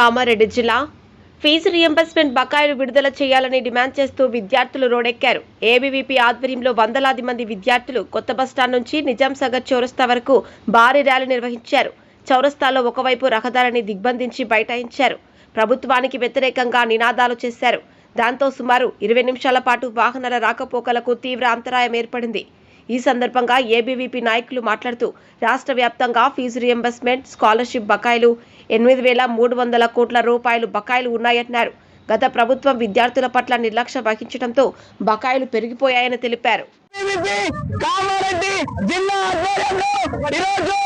కామారెడ్డి జిల్లా. Fee reimbursement బకాయిలు విడుదల చేయాలని డిమాండ్ చేస్తూ విద్యార్థులు రోడెక్కారు. ఏబీవీపీ ఆధ్వర్యంలో వందలాది మంది విద్యార్థులు కొత్త బస్టాండ్ నుంచి నిజాంసాగర్ చౌరస్తా వరకు భారీ ర్యాలీ నిర్వహించారు. చౌరస్తాలో ఒకవైపు రహదారిని దిగ్బంధించి బైఠాయించారు. ప్రభుత్వానికి వ్యతిరేకంగా నినాదాలు చేశారు. దాంతో సుమారు ఇరవై నిమిషాల పాటు వాహనాల రాకపోకలకు తీవ్ర అంతరాయం ఏర్పడింది. ఈ సందర్భంగా ఏబీవీపీ నాయకులు మాట్లాడుతూ రాష్ట్ర వ్యాప్తంగా ఫీజు రియంబర్స్మెంట్ స్కాలర్షిప్ బకాయిలు ఎనిమిది వేల మూడు వందల కోట్ల రూపాయలు బకాయిలు ఉన్నాయన్నారు. గత ప్రభుత్వం విద్యార్థుల పట్ల నిర్లక్ష్యం వహించడంతో బకాయిలు పెరిగిపోయాయని తెలిపారు. కామారెడ్డి జిల్లా ఆధ్వర్యంలో ఈరోజు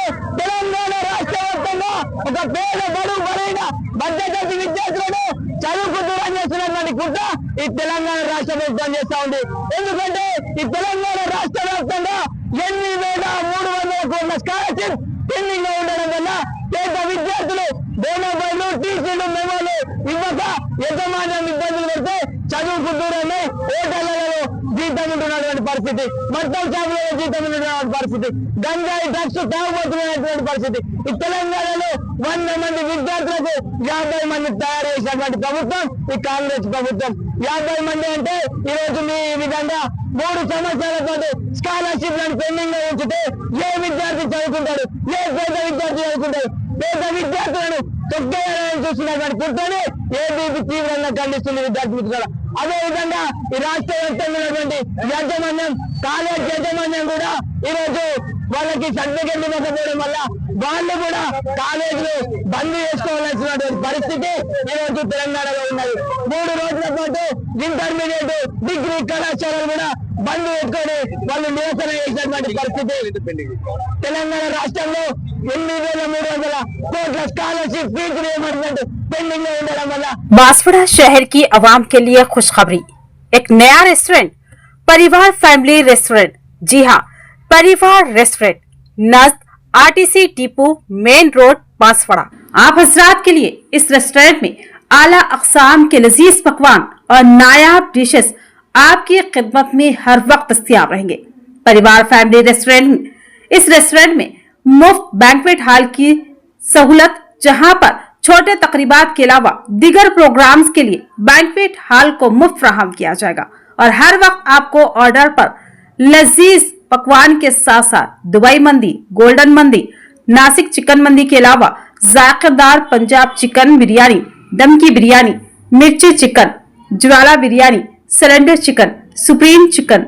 తెలంగాణ రాష్ట్ర వ్యాప్తంగా ఒక పేద బలైన మధ్యతరగతి విద్యార్థులను చదువుకు దూరం చేస్తున్నటువంటి కుట్ర ఈ తెలంగాణ రాష్ట్ర ప్రభుత్వం చేస్తా ఉంది. ఎందుకంటే ఈ తెలంగాణ రాష్ట్ర వ్యాప్తంగా ఎనిమిది వేల మూడు వందల కోట్ల స్కాలర్షిప్ పెండింగ్లో ఉండడం వల్ల పేద విద్యార్థులు బోనోబైలు టీసీలు మెమోలు ఇవ్వక యజమాన్యం ఇబ్బందులు పడితే చదువుకు దూరమే హోటళ్ళలో జీతం ఉంటున్నటువంటి పరిస్థితి. మొత్తం చేపలలో జీతం ఉంటున్నటువంటి పరిస్థితి. గంజాయి డ్రగ్స్ తాగుబోతున్నటువంటి పరిస్థితి. ఈ తెలంగాణలో వంద మంది విద్యార్థులకు యాభై మంది తయారు చేసినటువంటి ప్రభుత్వం ఈ కాంగ్రెస్ ప్రభుత్వం. యాభై మంది అంటే ఈ రోజు మీ విధంగా మూడు సంవత్సరాల పాటు స్కాలర్షిప్లను పెండింగ్లో ఉంచితే ఏ విద్యార్థి చదువుకుంటాడు? ఏ పేద విద్యార్థి చదువుకుంటాడు? పేద విద్యార్థులను తొక్కేయాలని చూస్తున్నటువంటి కుట్రని ఏబీపీ తీవ్రంగా ఖండిస్తుంది విద్యార్థి మిత్రులు అదే విధంగా ఈ రాష్ట్ర వ్యాప్తంగా ఉన్నటువంటి యాజమాన్యం కాలేజ్ యాజమాన్యం కూడా ఈ రోజు వాళ్ళకి సర్టిఫికెట్లు ఇవ్వకపోవడం వల్ల వాళ్ళు కూడా కాలేజీలు బంద్ చేసుకోవాల్సినటువంటి పరిస్థితి ఈ రోజు తెలంగాణలో ఉన్నది. మూడు రోజుల పాటు ఇంటర్మీడియట్ డిగ్రీ కళాశాలలు కూడా బంద్ పెట్టుకొని వాళ్ళు నిరసన చేసినటువంటి పరిస్థితి తెలంగాణ రాష్ట్రంలో ఎనిమిది వేల మూడు వందల కోట్ల స్కాలర్షిప్ ఫీజు రియంబర్స్మెంట్ పెండింగ్ లో ఉండడం వల్ల बांसवाड़ा शहर की आवाम के लिए खुशखबरी एक नया रेस्टोरेंट परिवार फैमिली रेस्टोरेंट जी हाँ Parivar restaurant Najd RTC depot main road Banswara आप हजरात के लिए इस रेस्टोरेंट में आला अकसाम के लजीज पकवान और नायाब डिशेस आपकी खिदमत में हर वक्त दस्तियाब रहेंगे। परिवार, फैमिली, रेस्टोरेंट इस रेस्टोरेंट में मुफ़्त बैंकवेट हॉल की सहूलत, जहाँ पर छोटे तकरीबात के अलावा दिगर प्रोग्राम्स के लिए बैंकवेट हॉल को मुफ़्त फ्राहम किया जाएगा। और हर वक्त आपको ऑर्डर पर लजीज पकवान के साथ साथ दुबई मंदी, गोल्डन मंदी, नासिक चिकन मंदी के अलावा जायकेदार पंजाब चिकन बिरयानी, दम की बिरयानी, मिर्ची चिकन, ज्वाला biryani cylinder chicken supreme chicken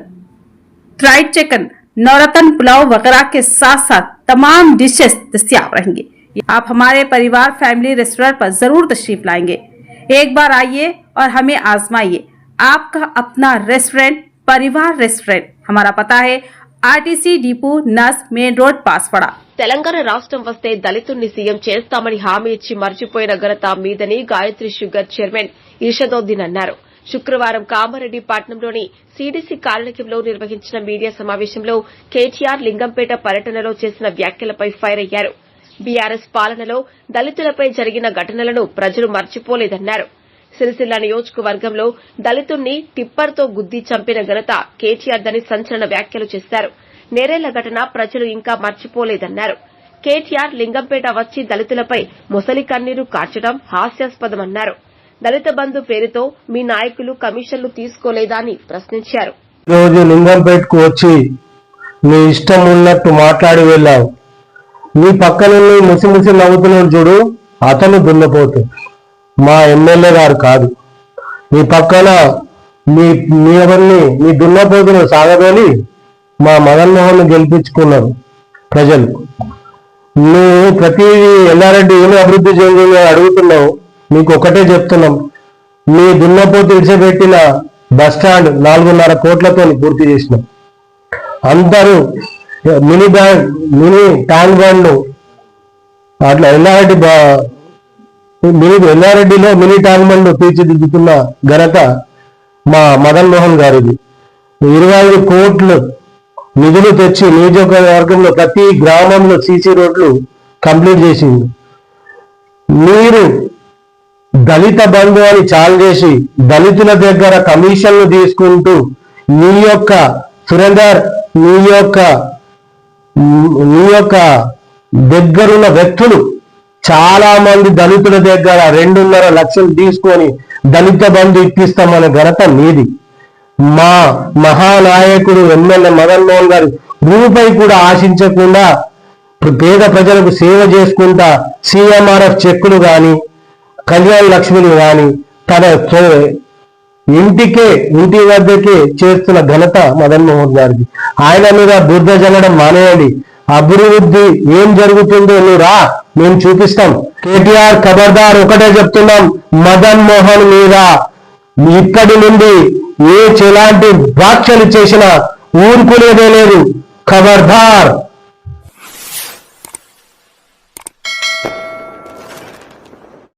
fried chicken navratan pulao वगैरह के साथ साथ तमाम डिशेस दस्तियाब रहेंगे आप हमारे परिवार फैमिली रेस्टोरेंट पर जरूर तशरीफ लाएंगे एक बार आइए और हमें आजमाइए आपका अपना रेस्टोरेंट परिवार रेस्टोरेंट हमारा पता है आरटीसी डिपो नस मेन रोड पासवाड़ा తెలంగాణ రాష్ట్రం వస్తే దళితుణ్ణి సీఎం చేస్తామని హామీ ఇచ్చి మర్చిపోయిన ఘనత మీదని గాయత్రి షుగర్ చైర్మన్ ఇర్షదోద్దీన్ అన్నారు శుక్రవారం కామారెడ్డి పట్టణంలోని సీడీసీ కార్యాలయంలో నిర్వహించిన మీడియా సమావేశంలో కేటీఆర్ లింగంపేట పర్యటనలో చేసిన వ్యాఖ్యలపై ఫైర్ అయ్యారు. బీఆర్ఎస్ పాలనలో దళితులపై జరిగిన ఘటనలను ప్రజలు మర్చిపోలేదన్నారు. సిరిసిల్ల నియోజకవర్గంలో దళితుణ్ణి టిప్పర్తో గుద్ది చంపిన ఘనత కేటీఆర్దని సంచలన వ్యాఖ్యలు చేశారు. నేరేళ్ళ ఘటన ప్రజలు ఇంకా మర్చిపోలేదన్నారు. కేటీఆర్ లింగంపేట వచ్చి దళితులపై ముసలి కన్నీరు కార్చడం హాస్యాస్పదమన్నారు. దళిత బంధు పేరుతో మీ నాయకులు కమిషన్లు తీసుకోలేదా అని ప్రశ్నించారు. రోజు లింగంపేటకు వచ్చి నీ ఇష్టం ఉన్నట్టు మాట్లాడి వెళ్ళావు. నీ పక్కన ముసి ముసి నవ్వుతున్నాడు చూడు అతను దున్నపోతు. మా ఎమ్మెల్యే గారు కాదు. మీ పక్కన మీ మీ ఎవరిని మీ దున్నపోతును సాగదోలి మా మదన్ మోహన్ గెలిపించుకున్నారు ప్రజలు. నువ్వు ప్రతిదీ ఎల్లారెడ్డి ఏమి అభివృద్ధి చెందిందో అడుగుతున్నావు? మీకు ఒకటే చెప్తున్నాం. మీ దున్నపోతు ఇడిచిపెట్టిన బస్ స్టాండ్ నాలుగున్నర కోట్లతో పూర్తి చేసినాం. అందరూ mini band mini tank bund అట్లా ఎల్లారెడ్డి మినీ ఎల్లారెడ్డిలో మినీ ట్యాంక్ బండ్ తీర్చిదిద్దుతున్న ఘనత మా మదన్ మోహన్ గారిది. ఇరవై ఐదు కోట్లు నిధులు తెచ్చి నియోజకవర్గంలో ప్రతి గ్రామంలో సీసీ రోడ్లు కంప్లీట్ చేసింది మీరు దళిత బంధు అని చాలు చేసి దళితుల దగ్గర కమిషన్లు తీసుకుంటూ నీ యొక్క సురేందర్ నీ యొక్క నీ యొక్క దగ్గరున్న వ్యక్తులు చాలా మంది దళితుల దగ్గర రెండున్నర లక్షలు తీసుకొని దళిత బంధు ఇప్పిస్తామనే ఘనత నీది. మా మహానాయకుడు ఎమ్మెల్యే మదన్ మోహన్ గారు రూపాయి కూడా ఆశించకుండా పేద ప్రజలకు సేవ చేసుకుంటా సిఎంఆర్ఎఫ్ చెక్కులు కానీ కళ్యాణ లక్ష్మిని గాని తన ఇంటికే ఇంటి వద్దకే చేస్తున్న ఘనత మదన్ మోహన్ గారికి ఆయన మీద బురద జల్లడం మానేయండి. అభివృద్ధి ఏం జరుగుతుందో నువ్వు రా మేము చూపిస్తాం. కేటీఆర్ ఖబర్దార్ ఒకటే చెప్తున్నాం మదన్ మోహన్ మీద. ఇప్పటి నుండి ఏ చెలాంటి వ్యాఖ్యలు చేసినా ఊరుకునేదే లేదు. ఖబర్దార్